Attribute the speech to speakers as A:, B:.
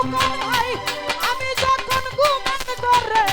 A: আমি যখন ঘুমান করে